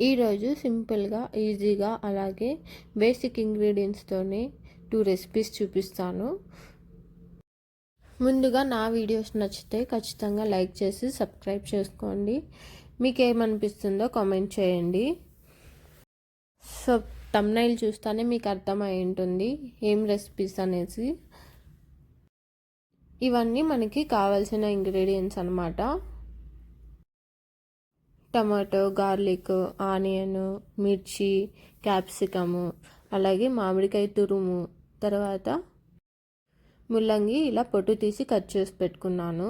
ఈరోజు సింపుల్గా ఈజీగా అలాగే బేసిక్ ఇంగ్రీడియంట్స్తోనే టూ రెసిపీస్ చూపిస్తాను. ముందుగా నా వీడియోస్ నచ్చితే ఖచ్చితంగా లైక్ చేసి సబ్స్క్రైబ్ చేసుకోండి. మీకు ఏమనిపిస్తుందో కామెంట్ చేయండి. సో తమ్నైల్ చూస్తానే మీకు అర్థమై ఉంటుంది ఏం రెసిపీస్ అనేసి. ఇవన్నీ మనకి కావాల్సిన ఇంగ్రీడియంట్స్ అనమాట టమాటో గార్లిక్ ఆనియన్ మిర్చి క్యాప్సికము అలాగే మామిడికాయ తురుము తర్వాత ముల్లంగి ఇలా పొట్టు తీసి కట్ చేసి పెట్టుకున్నాను.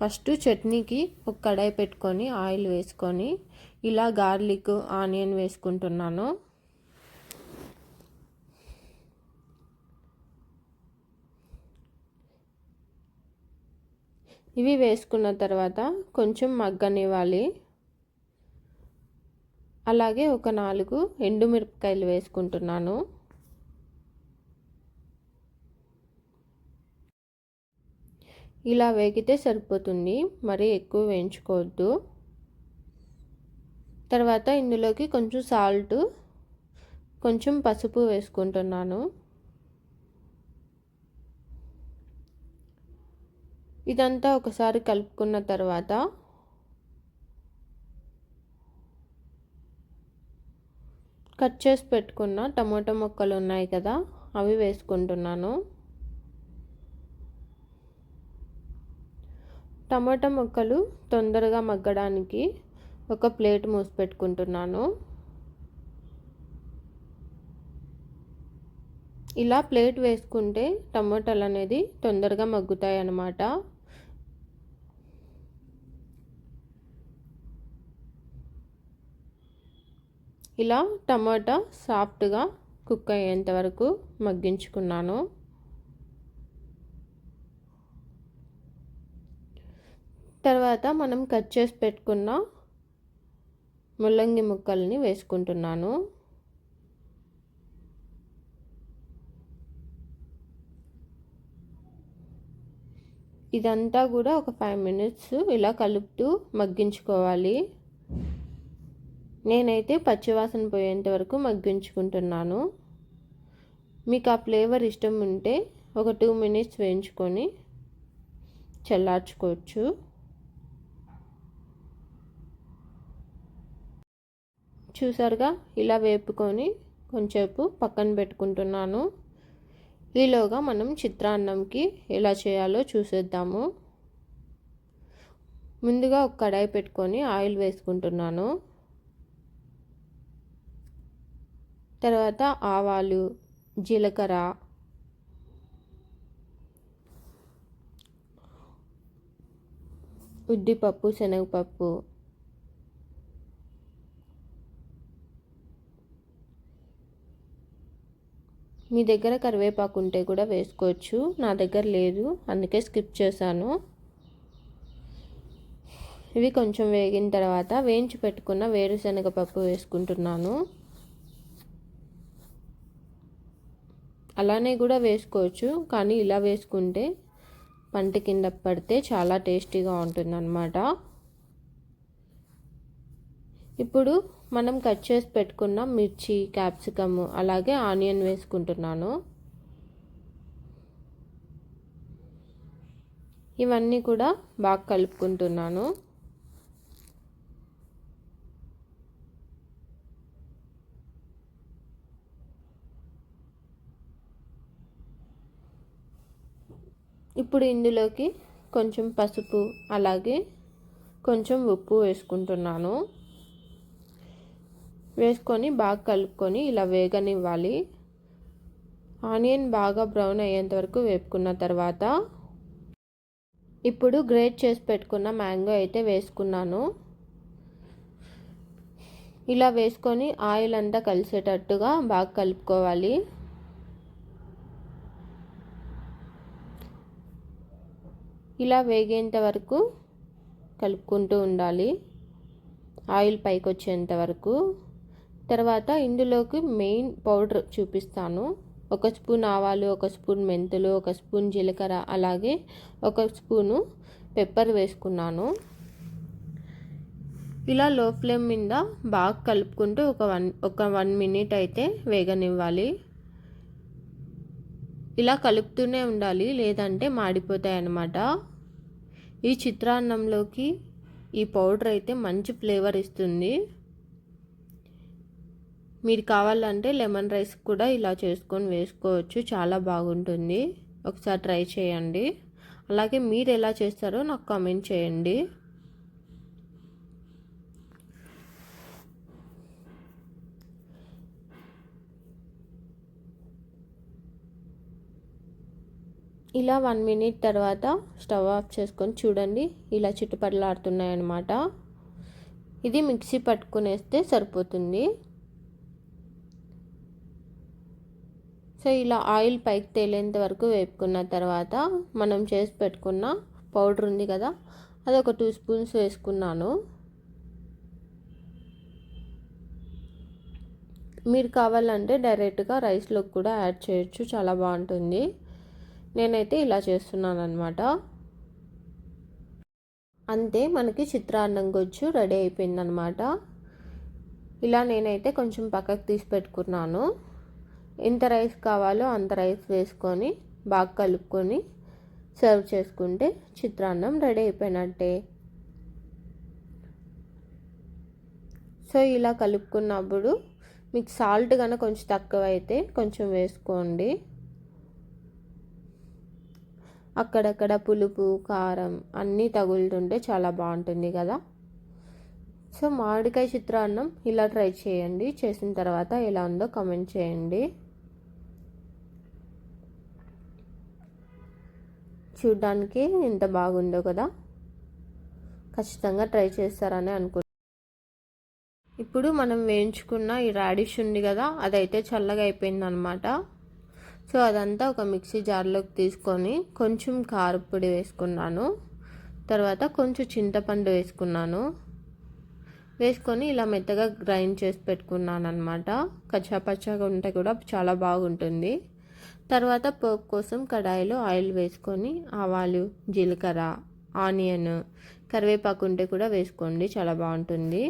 ఫస్ట్ చట్నీకి ఒక కడాయి పెట్టుకొని ఆయిల్ వేసుకొని ఇలా గార్లిక్ ఆనియన్ వేసుకుంటున్నాను. ఇవి వేసుకున్న తర్వాత కొంచెం మగ్గనివ్వాలి. అలాగే ఒక నాలుగు ఎండుమిరపకాయలు వేసుకుంటున్నాను. ఇలా వేగితే సరిపోతుంది. మరీ ఎక్కువ వేయించుకోవద్దు. తర్వాత ఇందులోకి కొంచెం సాల్ట్ కొంచెం పసుపు వేసుకుంటున్నాను. ఇదంతా ఒకసారి కలుపుకున్న తర్వాత కట్ చేసి పెట్టుకున్న టమాటో మొక్కలు ఉన్నాయి కదా అవి వేసుకుంటున్నాను. టమాటా మొక్కలు తొందరగా మగ్గడానికి ఒక ప్లేట్ మూసి పెట్టుకుంటున్నాను. ఇలా ప్లేట్ వేసుకుంటే టమాటాలు అనేది తొందరగా మగ్గుతాయి అన్నమాట ఇలా టమాటా సాఫ్ట్గా కుక్ అయ్యేంత వరకు మగ్గించుకున్నాను. తర్వాత మనం కట్ చేసి పెట్టుకున్న ముల్లంగి ముక్కల్ని వేసుకుంటున్నాను. ఇదంతా కూడా ఒక ఫైవ్ మినిట్స్ ఇలా కలుపుతూ మగ్గించుకోవాలి. నేనైతే పచ్చివాసన పోయేంత వరకు మగ్గించుకుంటున్నాను. మీకు ఆ ఫ్లేవర్ ఇష్టం ఉంటే ఒక టూ మినిట్స్ వేయించుకొని చల్లార్చుకోవచ్చు. చూసారుగా? ఇలా వేపుకొని కొంచెంసేపు పక్కన పెట్టుకుంటున్నాను. ఈలోగా మనం చిత్రాన్నంకి ఎలా చేయాలో చూసేద్దాము. ముందుగా ఒక కడాయి పెట్టుకొని ఆయిల్ వేసుకుంటున్నాను. తర్వాత ఆవాలు జీలకర్ర ఉద్దిపప్పు శనగపప్పు మీ దగ్గర కరివేపాకు ఉంటే కూడా వేసుకోవచ్చు. నా దగ్గర లేదు అందుకే స్కిప్ చేశాను. ఇవి కొంచెం వేగిన తర్వాత వేయించి పెట్టుకున్న వేరుశనగ పప్పు వేసుకుంటున్నాను. అలానే కూడా వేసుకోవచ్చు. కానీ ఇలా వేసుకుంటే పంట కింద పడితే చాలా టేస్టీగా ఉంటుందన్నమాట. ఇప్పుడు మనం కట్ చేసి పెట్టుకున్న మిర్చి క్యాప్సికమ్ అలాగే ఆనియన్ వేసుకుంటున్నాను. ఇవన్నీ కూడా బాగా కలుపుకుంటున్నాను. ఇప్పుడు ఇందులోకి కొంచెం పసుపు అలాగే కొంచెం ఉప్పు వేసుకుంటున్నాను. వేసుకొని బాగా కలుపుకొని ఇలా వేగనివ్వాలి. ఆనియన్ బాగా బ్రౌన్ అయ్యేంత వరకు వేపుకున్న తర్వాత ఇప్పుడు గ్రేట్ చేసి పెట్టుకున్న మ్యాంగో అయితే వేసుకున్నాను. ఇలా వేసుకొని ఆయిల్ అంతా కలిసేటట్టుగా బాగా కలుపుకోవాలి. ఇలా వేగేంత వరకు కలుపుకుంటూ ఉండాలి. ఆయిల్ పైకి వచ్చేంత వరకు. తర్వాత ఇందులోకి మెయిన్ పౌడర్ చూపిస్తాను. ఒక స్పూన్ ఆవాలు ఒక స్పూన్ మెంతులు ఒక స్పూన్ జీలకర్ర అలాగే ఒక స్పూను పెప్పర్ వేసుకున్నాను. ఇలా లో ఫ్లేమ్ మీద బాగా కలుపుకుంటూ ఒక వన్ ఒక వన్ మినిట్ అయితే వేగనివ్వాలి. ఇలా కలుపుతూనే ఉండాలి లేదంటే మాడిపోతాయి అన్నమాట. ఈ చిత్రాన్నంలోకి ఈ పౌడర్ అయితే మంచి ఫ్లేవర్ ఇస్తుంది. మీరు కావాలంటే లెమన్ రైస్ కూడా ఇలా చేసుకొని వేసుకోవచ్చు చాలా బాగుంటుంది. ఒకసారి ట్రై చేయండి. అలాగే మీరు ఎలా చేస్తారో నాకు కామెంట్ చేయండి. ఇలా వన్ మినిట్ తర్వాత స్టవ్ ఆఫ్ చేసుకొని చూడండి ఇలా చిట్టుపట్లాడుతున్నాయి అన్నమాట ఇది మిక్సీ పట్టుకునేస్తే సరిపోతుంది. సో ఇలా ఆయిల్ పైకి తేలేంత వరకు వేపుకున్న తర్వాత మనం చేసి పెట్టుకున్న పౌడర్ ఉంది కదా అది ఒక టూ స్పూన్స్ వేసుకున్నాను. మీరు కావాలంటే డైరెక్ట్గా రైస్లోకి కూడా యాడ్ చేయొచ్చు చాలా బాగుంటుంది. నేనైతే ఇలా చేస్తున్నాను అనమాట అంతే మనకి చిత్రాన్నం గొజ్జు రెడీ అయిపోయిందనమాట ఇలా నేనైతే కొంచెం పక్కకు తీసి పెట్టుకున్నాను. ఎంత రైస్ కావాలో అంత రైస్ వేసుకొని బాగా కలుపుకొని సర్వ్ చేసుకుంటే చిత్రాన్నం రెడీ అయిపోయినట్టే. సో ఇలా కలుపుకున్నప్పుడు మీకు సాల్ట్ కనుక కొంచెం తక్కువ అయితే కొంచెం వేసుకోండి. అక్కడక్కడ పులుపు కారం అన్నీ తగులుతుంటే చాలా బాగుంటుంది కదా. సో మామిడికాయ చిత్రాన్నం ఇలా ట్రై చేయండి. చేసిన తర్వాత ఎలా ఉందో కామెంట్ చేయండి. చూడ్డానికి ఎంత బాగుందో కదా. ఖచ్చితంగా ట్రై చేస్తారని అనుకుంటున్నాను ఇప్పుడు మనం వేయించుకున్న ఈ రాడిష్ ఉంది కదా అదైతే చల్లగా అయిపోయింది అనమాట సో అదంతా ఒక మిక్సీ జార్లోకి తీసుకొని కొంచెం కారపొడి వేసుకున్నాను. తర్వాత కొంచెం చింతపండు వేసుకున్నాను. వేసుకొని ఇలా మెత్తగా గ్రైండ్ చేసి పెట్టుకున్నాను అనమాట కచ్చాపచ్చాగా ఉంటే కూడా చాలా బాగుంటుంది. తర్వాత పోపు కోసం కడాయిలో ఆయిల్ వేసుకొని ఆవాలు జీలకర్ర ఆనియన్ కరివేపాకు ఉంటే కూడా వేసుకోండి చాలా బాగుంటుంది.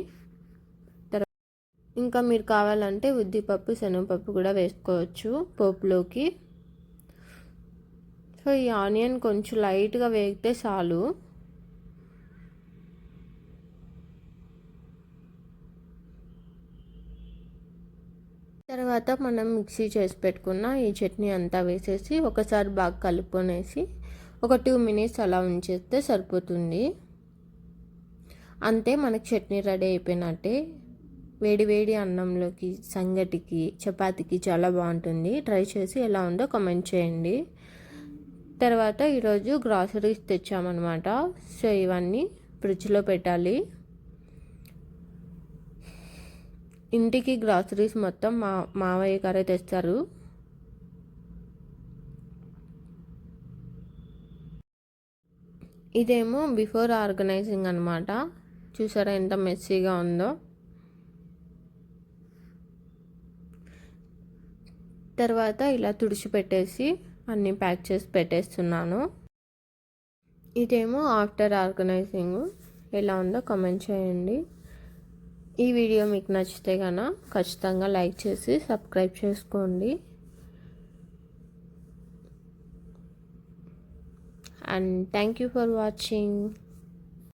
ఇంకా మీరు కావాలంటే ఉద్దిపప్పు శనగపప్పు కూడా వేసుకోవచ్చు పోపులోకి. సో ఈ ఆనియన్ కొంచెం లైట్గా వేగితే చాలు. తర్వాత మనం మిక్సీ చేసి పెట్టుకున్న ఈ చట్నీ అంతా వేసేసి ఒకసారి బాగా కలుపుకొనేసి ఒక టూ మినిట్స్ అలా ఉంచేస్తే సరిపోతుంది. అంతే మనకి చట్నీ రెడీ అయిపోయినట్టే. వేడి వేడి అన్నంలోకి సంగటికి చపాతీకి చాలా బాగుంటుంది. ట్రై చేసి ఎలా ఉందో కామెంట్ చేయండి. తర్వాత ఈరోజు గ్రాసరీస్ తెచ్చామన్నమాట. సో ఇవన్నీ ఫ్రిడ్జ్లో పెట్టాలి. ఇంటికి గ్రాసరీస్ మొత్తం మా మావయ్య గారే తెస్తారు. ఇదేమో బిఫోర్ ఆర్గనైజింగ్ అనమాట చూసారా ఎంత మెస్సీగా ఉందో. తర్వాత ఇలా తుడిచిపెట్టేసి అన్నీ ప్యాక్ చేసి పెట్టేస్తున్నాను. ఇదేమో ఆఫ్టర్ ఆర్గనైజింగ్. ఎలా ఉందో కామెంట్ చేయండి. ఈ వీడియో మీకు నచ్చితే కనుక ఖచ్చితంగా లైక్ చేసి సబ్స్క్రైబ్ చేసుకోండి. And thank you for watching.